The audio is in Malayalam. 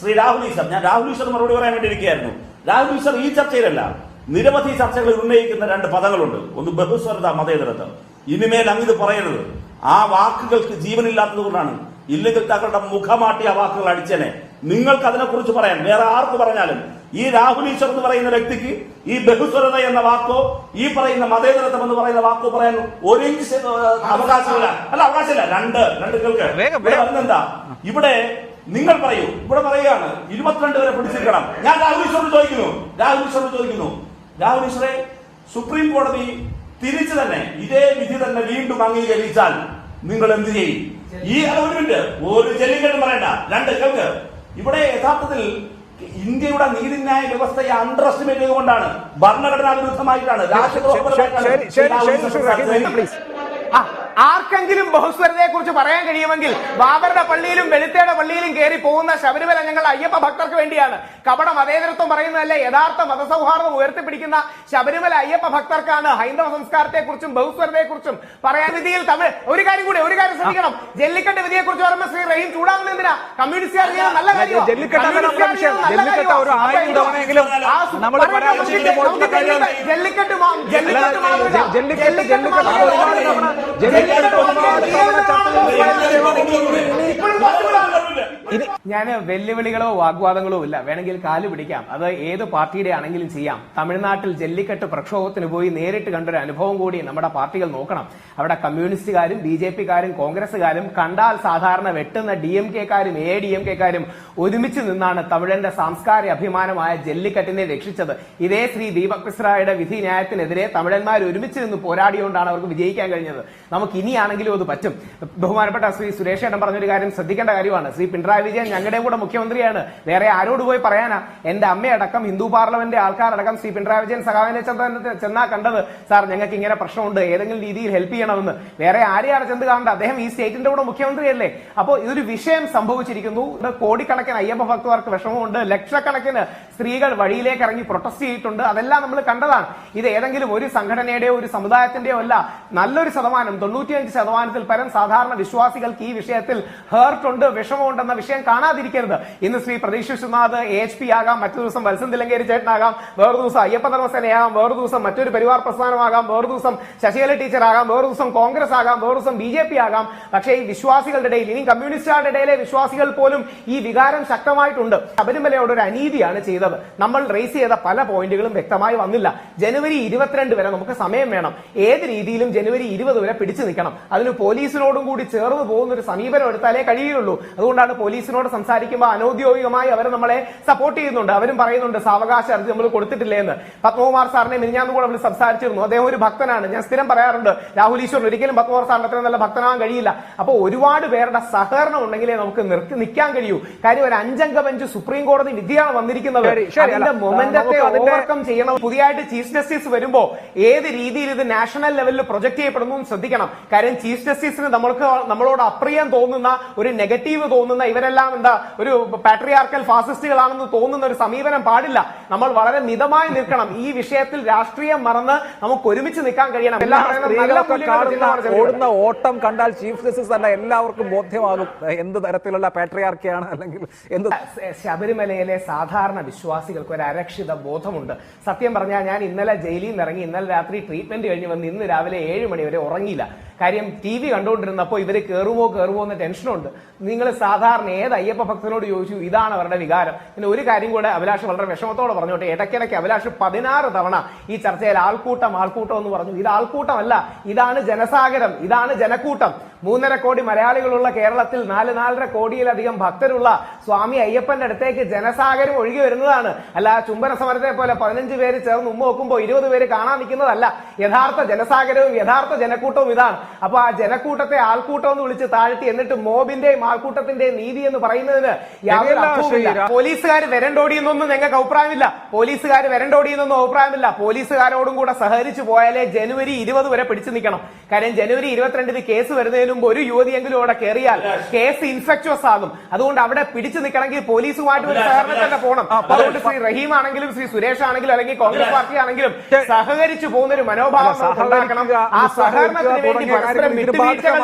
ശ്രീ രാഹുൽ ഈശ്വർ ഞാൻ രാഹുൽ ഈശ്വർ മറുപടി പറയാൻ വേണ്ടി ഇരിക്കുകയായിരുന്നു രാഹുൽ ഈശ്വർ ഈ ചർച്ചയിലല്ല നിരവധി ചർച്ചകൾ ഉന്നയിക്കുന്ന രണ്ട് പദങ്ങളുണ്ട്. ഒന്ന് ബഹുസ്വരത മതേതരത്വം. ഇനിമേൽ അങ്ങിത് പറയരുത്. ആ വാക്കുകൾക്ക് ജീവനില്ലാത്തത് കൊണ്ടാണ്. ഇല്ലെങ്കിൽ തങ്ങളുടെ മുഖമാട്ടി ആ വാക്കുകൾ അടിച്ചേനെ. നിങ്ങൾക്ക് അതിനെക്കുറിച്ച് പറയാൻ വേറെ ആർക്ക് പറഞ്ഞാലും ഈ രാഹുൽ ഈശ്വർ എന്ന് പറയുന്ന വ്യക്തിക്ക് ഈ ബഹുസ്വരത എന്ന വാക്കോ ഈ പറയുന്ന മതേതരത്വം എന്ന് പറയുന്ന വാക്കോ പറയാൻ ഒരു ഇഞ്ച് അവകാശമില്ല. അല്ല അവകാശമില്ല. രണ്ട് രണ്ട് കേൾക്ക്. വരുന്നെന്താ ഇവിടെ നിങ്ങൾ പറയൂ ഇവിടെ പറയുകയാണ് ഇരുപത്തിരണ്ട് വരെ പിടിച്ചിരിക്കണം ഞാൻ രാഹുൽ ഈശ്വരോട് ചോദിക്കുന്നു രാഹുൽ ഈശ്വരോട് ചോദിക്കുന്നു രാഹുൽ ഈശ്വറെ സുപ്രീം കോടതി തിരിച്ചു തന്നെ ഇതേ വിധി തന്നെ വീണ്ടും അംഗീകരിച്ചാൽ നിങ്ങൾ എന്ത് ചെയ്യും ഈ ഗവൺമെന്റ് ഒരു ജല്ലിക്കെട്ടും പറയണ്ട രണ്ട് കേൾക്ക് ഇവിടെ യഥാർത്ഥത്തിൽ ഇന്ത്യയുടെ നീതിന്യായ വ്യവസ്ഥയെ അണ്ടർ എസ്റ്റിമേറ്റ് ചെയ്തുകൊണ്ടാണ് ഭരണഘടനാ വിരുദ്ധമായിട്ടാണ് രാഷ്ട്രീയപരമായിട്ടാണ് ആർക്കെങ്കിലും ബഹുസ്വരതയെ കുറിച്ച് പറയാൻ കഴിയുമെങ്കിൽ ബാബറുടെ പള്ളിയിലും വെളുത്തയുടെ പള്ളിയിലും കയറി പോകുന്ന ശബരിമല ഞങ്ങൾ അയ്യപ്പ ഭക്തർക്ക് വേണ്ടിയാണ്. കപട മതേതരത്വം പറയുന്നതല്ല യഥാർത്ഥ മതസൗഹാർദ്ദം ഉയർത്തിപ്പിടിക്കുന്ന ശബരിമല അയ്യപ്പ ഭക്തർക്കാണ് ഹൈന്ദവ സംസ്കാരത്തെ കുറിച്ചും ബഹുസ്വരതയെ കുറിച്ചും പറയാൻ വിധിയിൽ തമിഴ്. ഒരു കാര്യം കൂടി ഒരു കാര്യം ശ്രദ്ധിക്കണം. ജല്ലിക്കെട്ട് വിധിയെ കുറിച്ച് പറയുമ്പോൾ ശ്രീ റഹീം ചൂടാകുന്ന എന്തിനാ കമ്മ്യൂണിസ്റ്റുകാർ നല്ല കാര്യം ജെല്ലിക്കെട്ട് ഒരു. ആയിരം തവണയെങ്കിലും നമ്മൾ ജല്ലിക്കെട്ട് ജല്ലിക്കെട്ട് ജല്ലിക്കെട്ട് ഒരുപാട് തവണ ജല്ലിക്കെട്ട് ഒരുപാട് തവണ ഇനി ഞാൻ വെല്ലുവിളികളോ വാഗ്വാദങ്ങളോ ഇല്ല. വേണമെങ്കിൽ കാൽ പിടിക്കാം. അത് ഏത് പാർട്ടിയുടെ ആണെങ്കിലും ചെയ്യാം. തമിഴ്നാട്ടിൽ ജല്ലിക്കെട്ട് പ്രക്ഷോഭത്തിന് പോയി നേരിട്ട് കണ്ടൊരു അനുഭവം കൂടി നമ്മുടെ പാർട്ടികൾ നോക്കണം. അവിടെ കമ്മ്യൂണിസ്റ്റുകാരും ബി ജെ പിക്കാരും കോൺഗ്രസുകാരും കണ്ടാൽ സാധാരണ വെട്ടുന്ന ഡി എം കെക്കാരും എ ഡി എം കെക്കാരും ഒരുമിച്ച് നിന്നാണ് തമിഴന്റെ സാംസ്കാരിക അഭിമാനമായ ജല്ലിക്കെട്ടിനെ രക്ഷിച്ചത്. ഇതേ ശ്രീ ദീപക് മിശ്രയുടെ വിധി ന്യായത്തിനെതിരെ തമിഴന്മാർ ഒരുമിച്ച് നിന്ന് പോരാടിയോണ്ടാണ് അവർക്ക് വിജയിക്കാൻ കഴിഞ്ഞത്. നമുക്ക് ഇനിയാണെങ്കിലും അത് പറ്റും. ബഹുമാനപ്പെട്ട ശ്രീ സുരേഷ് ഏട്ടൻ പറഞ്ഞൊരു കാര്യം ശ്രദ്ധിക്കേണ്ട കാര്യമാണ്. പിണറായി വിജയൻ ഞങ്ങളുടെയും കൂടെ മുഖ്യമന്ത്രിയാണ്. വേറെ ആരോട് പോയി പറയാനാ? എന്റെ അമ്മയടക്കം ഹിന്ദു പാർലമെന്റ് ആൾക്കാരടക്കം ശ്രീ പിണറായി വിജയൻ സഖാവിനെ ചെന്ന- കണ്ടത്. സാർ ഞങ്ങൾക്ക് ഇങ്ങനെ പ്രശ്നമുണ്ട്. ഏതെങ്കിലും രീതിയിൽ ഹെൽപ്പ് ചെയ്യണമെന്ന്. വേറെ ആരെയാണ് ചെന്ന് കാണേണ്ട. അദ്ദേഹം ഈ സ്റ്റേറ്റിന്റെ കൂടെ മുഖ്യമന്ത്രിയല്ലേ. അപ്പോൾ ഇതൊരു വിഷയം സംഭവിച്ചിരിക്കുന്നു. കോടിക്കണക്കിന് അയ്യപ്പ ഭക്തർക്ക് വിഷമമുണ്ട്. ലക്ഷക്കണക്കിന് സ്ത്രീകൾ വഴിയിലേക്ക് ഇറങ്ങി പ്രൊട്ടസ്റ്റ് ചെയ്തിട്ടുണ്ട്. അതെല്ലാം നമ്മൾ കണ്ടതാണ്. ഇത് ഏതെങ്കിലും ഒരു സംഘടനയുടെയോ ഒരു സമുദായത്തിന്റെയോ അല്ല. നല്ലൊരു ശതമാനം തൊണ്ണൂറ്റിയഞ്ച് ശതമാനത്തിൽ പരം സാധാരണ വിശ്വാസികൾക്ക് ഈ വിഷയത്തിൽ ഹേർട്ട് ഉണ്ട് വിഷമമുണ്ടെന്ന വിഷയം കാണാതിരിക്കരുത്. ഇന്ന് ശ്രീ പ്രതീക്ഷ വിശ്വനാഥ് എച്ച് പി ആകാം മറ്റു ദിവസം വത്സൻ തിലങ്കേരി ചേട്ടനാകാം വേറൊരു ദിവസം അയ്യപ്പ ധർമ്മസേനയാകാം വേറൊരു ദിവസം മറ്റൊരു പരിവാർ പ്രസ്ഥാനമാകാം വേറൊരു ദിവസം ശശികല ടീച്ചർ ആകാം വേറൊരു ദിവസം കോൺഗ്രസ് ആകാം വേറൊരു ദിവസം ബി ജെ പി ആകാം. പക്ഷേ ഈ വിശ്വാസികളുടെ ഇടയിൽ ഇനി കമ്മ്യൂണിസ്റ്റുകാരുടെ ഇടയിലെ വിശ്വാസികൾ പോലും ഈ വികാരം ശക്തമായിട്ടുണ്ട്. ശബരിമലയോട് ഒരു അനീതിയാണ് ചെയ്തത്. നമ്മൾ റേസ് ചെയ്ത പല പോയിന്റുകളും വ്യക്തമായി വന്നില്ല. ജനുവരി ഇരുപത്തിരണ്ട് വരെ നമുക്ക് സമയം വേണം. ഏത് രീതിയിലും ജനുവരി ഇരുപത് വരെ പിടിച്ചു നിൽക്കണം. അതിന് പോലീസിനോടും കൂടി ചേർന്ന് പോകുന്ന ഒരു സമീപനം എടുത്താലേ കഴിയുള്ളൂ അതുകൊണ്ടാണ് പോലീസിനോട് സംസാരിക്കുമ്പോൾ അനൌദ്യോഗികമായി അവർ നമ്മളെ സപ്പോർട്ട് ചെയ്യുന്നുണ്ട്. അവരും പറയുന്നുണ്ട് സാവകാശ അർജി നമ്മൾ കൊടുത്തിട്ടില്ലേ എന്ന് പത്മകുമാർ സാറിനെ മിനിഞ്ഞാന്ന് കൂടെ നമ്മൾ സംസാരിച്ചിരുന്നു. അദ്ദേഹം ഒരു ഭക്തനാണ്. ഞാൻ സ്ഥിരം പറയാറുണ്ട് രാഹുൽ ഈശ്വർ ഒരിക്കലും പത്മകുമാർ സാറിന് അത്രയും നല്ല ഭക്തനാകാൻ കഴിയില്ല. അപ്പോൾ ഒരുപാട് പേരുടെ സഹകരണം ഉണ്ടെങ്കിലേ നമുക്ക് നിർത്തി നിൽക്കാൻ കഴിയൂ. കാര്യം ഒരു അഞ്ചംഗ ബെഞ്ച് സുപ്രീം കോടതി വിധിയാണ് വന്നിരിക്കുന്നത്. അതിന്റെ മൊമെന്റത്തെ ഓവർകം ചെയ്യണം. പുതിയതായിട്ട് ചീഫ് ജസ്റ്റിസ് വരുമ്പോ ഏത് രീതിയിൽ ഇത് നാഷണൽ ലെവലിൽ പ്രൊജക്ട് ചെയ്യപ്പെടുന്നു ശ്രദ്ധിക്കണം. കാര്യം ചീഫ് ജസ്റ്റിസിന് നമ്മൾക്ക് നമ്മളോട് അപ്രിയം തോന്നുന്ന ഒരു നെഗറ്റീവ് തോന്നുന്ന ഇവരെല്ലാം എന്താ ഒരു പാട്രിയാർക്കൽ ഫാസിസ്റ്റുകളാണെന്ന് തോന്നുന്ന ഒരു സമീപനം പാടില്ല. നമ്മൾ വളരെ മിതമായി നിൽക്കണം. ഈ വിഷയത്തിൽ രാഷ്ട്രീയം മറന്ന് നമുക്ക് ഒരുമിച്ച് നിൽക്കാൻ കഴിയണം. ഓടുന്ന ഓട്ടം കണ്ടാൽ ചീഫ് ജസ്റ്റിസ് തന്നെ എല്ലാവർക്കും ബോധ്യമാകും. എന്ത് തരത്തിലുള്ള പാട്രിയാർക്കിയാണ് അല്ലെങ്കിൽ എന്ത് ശബരിമലയിലെ സാധാരണ വിശ്വാസികൾക്ക് ഒരു അരക്ഷിത ബോധമുണ്ട്. സത്യം പറഞ്ഞാൽ ഞാൻ ഇന്നലെ ജയിലിൽ നിന്ന് ഇറങ്ങി ഇന്നലെ രാത്രി ട്രീറ്റ്മെന്റ് കഴിഞ്ഞ് വന്ന് ഇന്ന് രാവിലെ ഏഴ് മണി വരെ ഉറങ്ങിയില്ല. കാര്യം ടി വി കണ്ടുകൊണ്ടിരുന്നപ്പോൾ ഇവർ കയറുമോ കയറുമോ എന്ന ടെൻഷനുണ്ട്. നിങ്ങൾ സാധാരണ ഏത് അയ്യപ്പ ഭക്തനോട് ചോദിച്ചു ഇതാണ് അവരുടെ വികാരം. പിന്നെ ഒരു കാര്യം കൂടെ അഭിലാഷ് വളരെ വിഷമത്തോടെ പറഞ്ഞോട്ടെ ഇടയ്ക്കിടയ്ക്ക് അഭിലാഷ് പതിനാറ് തവണ ഈ ചർച്ചയിൽ ആൾക്കൂട്ടം ആൾക്കൂട്ടം എന്ന് പറഞ്ഞു. ഇത് ആൾക്കൂട്ടമല്ല ഇതാണ് ജനസാഗരം ഇതാണ് ജനക്കൂട്ടം. മൂന്നര കോടി മലയാളികളുള്ള കേരളത്തിൽ നാല് നാലര കോടിയിലധികം ഭക്തരുള്ള സ്വാമി അയ്യപ്പന്റെ അടുത്തേക്ക് ജനസാഗരം ഒഴുകി വരുന്നതാണ്. അല്ല ചുംബന സമരത്തെ പോലെ പതിനഞ്ച് പേര് ചേർന്ന് ഉമ്മ നോക്കുമ്പോൾ ഇരുപത് പേര് കാണാൻ നിൽക്കുന്നതല്ല. യഥാർത്ഥ ജനസാഗരവും യഥാർത്ഥ ജനക്കൂട്ടവും ഇതാണ്. അപ്പൊ ആ ജനക്കൂട്ടത്തെ ആൾക്കൂട്ടം എന്ന് വിളിച്ച് താഴ്ത്തി എന്നിട്ട് മോബിന്റെയും ആൾക്കൂട്ടത്തിന്റെയും നീതി എന്ന് പറയുന്നതിന് യാതൊരു പോലീസുകാർ വരണ്ടോടിയെന്നൊന്നും ഞങ്ങൾക്ക് അഭിപ്രായമില്ല. പോലീസുകാർ വരണ്ടോടിയെന്നൊന്നും അഭിപ്രായമില്ല. പോലീസുകാരോടും കൂടെ സഹകരിച്ചു പോയാലേ ജനുവരി ഇരുപത് വരെ പിടിച്ചു നിൽക്കണം. കാര്യം ജനുവരി ഇരുപത്തിരണ്ടിന് കേസ് വരുന്നതിന് മുമ്പ് ഒരു യുവതിയെങ്കിലും അവിടെ കയറിയാൽ കേസ് ഇൻഫെക്ച്വസ് ആകും. അതുകൊണ്ട് അവിടെ പിടിച്ചു നിൽക്കണമെങ്കിൽ പോലീസുമായിട്ട് ഒരു സഹകരണം തന്നെ പോകണം. അതുകൊണ്ട് ശ്രീ റഹീം ആണെങ്കിലും ശ്രീ സുരേഷ് ആണെങ്കിലും അല്ലെങ്കിൽ കോൺഗ്രസ് പാർട്ടി ആണെങ്കിലും സഹകരിച്ചു പോകുന്ന ഒരു മനോഭാവം ഉണ്ടാക്കണം. ആ സഹകരണത്തിന് വേണ്ടി പരസ്പരം വിട്ടുവീഴ്ചകൾ